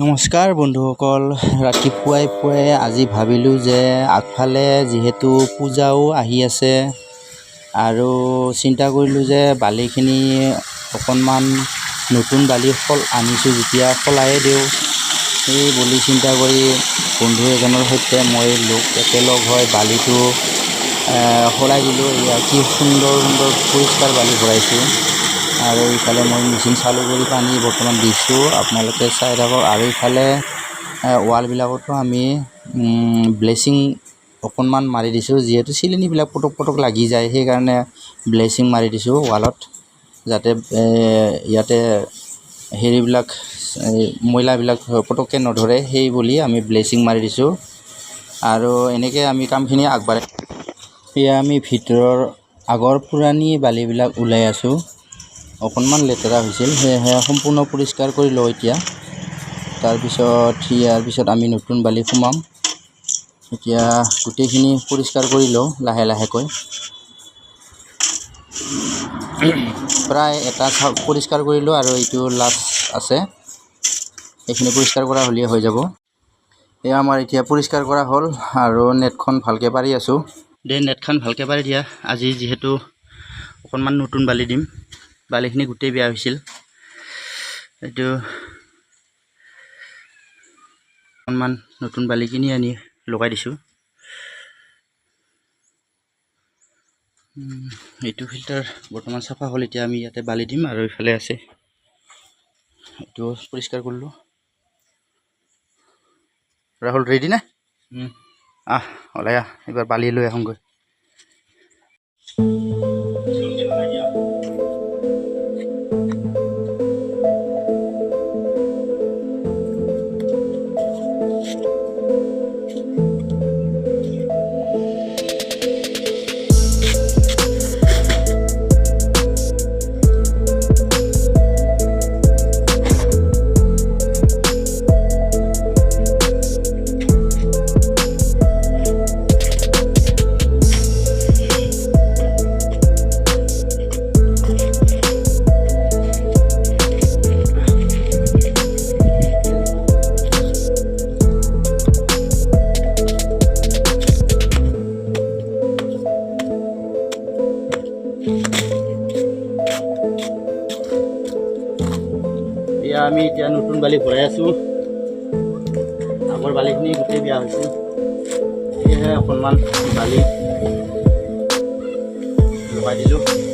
নমস্কাৰ বন্ধুসকল ৰাতিপুৱাই পুৱাই আজি ভাবিলোঁ যে আগফালে যিহেতু পূজাও আহি আছে আৰু চিন্তা কৰিলোঁ যে বালিখিনি অকণমান নতুন বালি সল আনিছোঁ যেতিয়া সলায়ে দিওঁ। সেই বুলি চিন্তা কৰি বন্ধু এজনৰ সৈতে মই লগ একেলগ হৈ বালিটো সলাই দিলোঁ। এয়া কি সুন্দৰ সুন্দৰ পৰিষ্কাৰ বালি ভৰাইছোঁ আৰু ইফালে মই মেচিন চালু কৰি পানী বৰ্তমান দিছোঁ। আপোনালোকে চাই থাকক। আৰু ইফালে ৱালবিলাকতো আমি ব্লেচিং অকণমান মাৰি দিছোঁ। যিহেতু চিলিনিবিলাক পটক পটক লাগি যায়, সেইকাৰণে ব্লেচিং মাৰি দিছোঁ ৱালত যাতে ইয়াতে হেৰিবিলাক ময়লাবিলাক পটককৈ নধৰে, সেই বুলি আমি ব্লেচিং মাৰি দিছোঁ। আৰু এনেকৈ আমি কামখিনি আগবাঢ়াই এয়া আমি ভিতৰৰ আগৰ পুৰণি বালিবিলাক ওলাই আছোঁ। অকণমান লেতেৰা হৈছিল। সেয়েহে সম্পূৰ্ণ পৰিষ্কাৰ কৰি লওঁ এতিয়া। তাৰপিছত ইয়াৰ পিছত আমি নতুন বালি সোমাম। এতিয়া গোটেইখিনি পৰিষ্কাৰ কৰি লওঁ লাহে লাহেকৈ। প্ৰায় এটা পৰিষ্কাৰ কৰিলোঁ আৰু এইটো লাষ্ট আছে। এইখিনি পৰিষ্কাৰ কৰা হ'লেই হৈ যাব। এয়া আমাৰ এতিয়া পৰিষ্কাৰ কৰা হ'ল আৰু নেটখন ভালকৈ পাৰি আছোঁ। দে, নেটখন ভালকৈ পাৰি দিয়া। আজি যিহেতু অকণমান নতুন বালি দিম। বালিখিনি গোটেই বেয়া হৈছিল। এইটো অকণমান নতুন বালি কিনি আনি লগাই দিছোঁ। এইটো ফিল্টাৰ বৰ্তমান চাফা হ'ল এতিয়া আমি ইয়াতে বালি দিম আৰু ইফালে আছে। এইটো পৰিষ্কাৰ কৰিলোঁ। ৰাহুল ৰেডি নে? আহ ওলাই আহ এইবাৰ বালি লৈ আহোঁগৈ। এয়া আমি এতিয়া নতুন বালি ভৰাই আছোঁ। আগৰ বালিখিনি গোটেই বেয়া হৈছে। সেয়েহে অকণমান বালি লগাই দিলোঁ।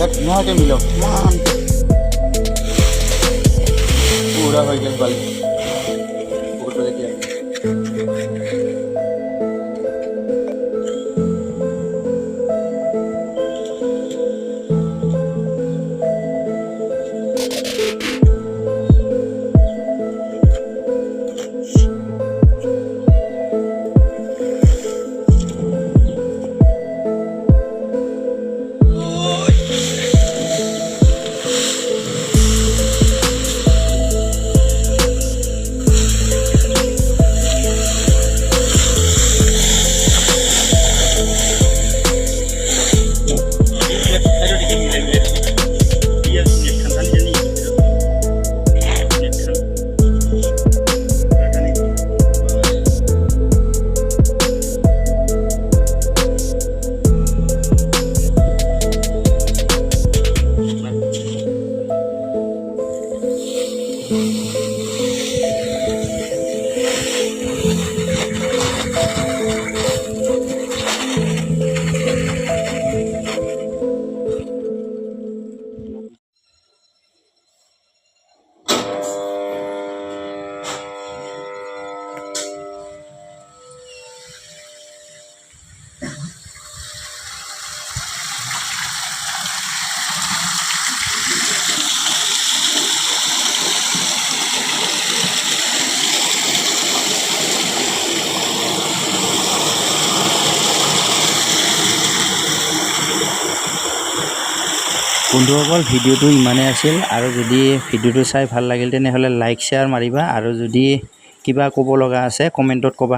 দেখ ধুনীয়াকৈ মিলক। ইমান পুৰা হৈ গ'ল বালি। বন্ধুসকল ভিডিঅ'টো ইমানেই আছিল। আৰু যদি ভিডিঅ'টো চাই ভালো লাগিল, তেনেহ'লে লাইক শ্বেয়াৰ মাৰিবা। আৰু যদি কিবা ক'ব লগা আছে কমেণ্টত ক'বা।